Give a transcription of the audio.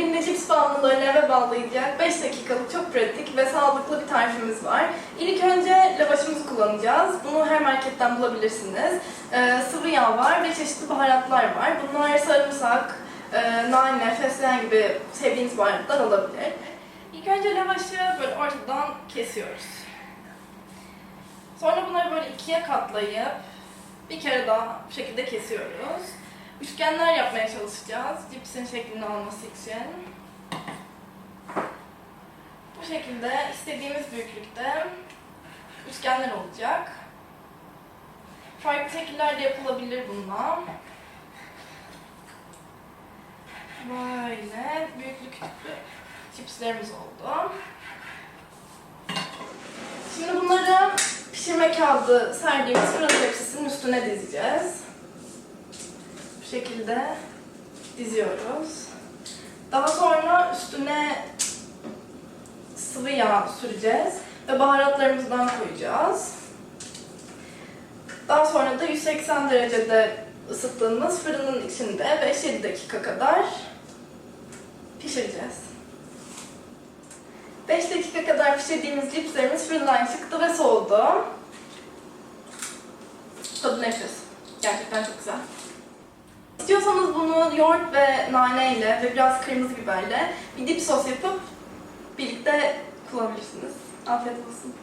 Bugün de cips bağımlılarını eve bağlayacak 5 dakikalık çok pratik ve sağlıklı bir tarifimiz var. İlk önce lavaşımızı kullanacağız. Bunu her marketten bulabilirsiniz. Ee, sıvı yağ var ve çeşitli baharatlar var. Bunlar sarımsak, e, nane, fesleğen gibi sevdiğiniz baharatlar olabilir. İlk önce lavaşı böyle ortadan kesiyoruz. Sonra bunları böyle ikiye katlayıp bir kere daha bu şekilde kesiyoruz. Üçgenler yapmaya çalışacağız cipsin şeklini alması için. Bu şekilde istediğimiz büyüklükte üçgenler olacak. Farklı şekillerde yapılabilir bununla. Böyle büyüklü küçüklü cipslerimiz oldu. Şimdi bunları pişirme kağıdı serdiğimiz fırın tepsisinin üstüne dizeceğiz. Şekilde diziyoruz. Daha sonra üstüne sıvı yağ süreceğiz ve baharatlarımızdan koyacağız. Daha sonra da 180 derecede ısıttığımız fırının içinde 5-7 dakika kadar pişireceğiz. 5 dakika kadar pişirdiğimiz cipslerimiz fırından çıktı ve soğudu. Tadı nefis. Gerçekten çok güzel. İstiyorsanız bunu yoğurt ve nane ile ve biraz kırmızı biberle bir dip sos yapıp birlikte kullanabilirsiniz. Afiyet olsun.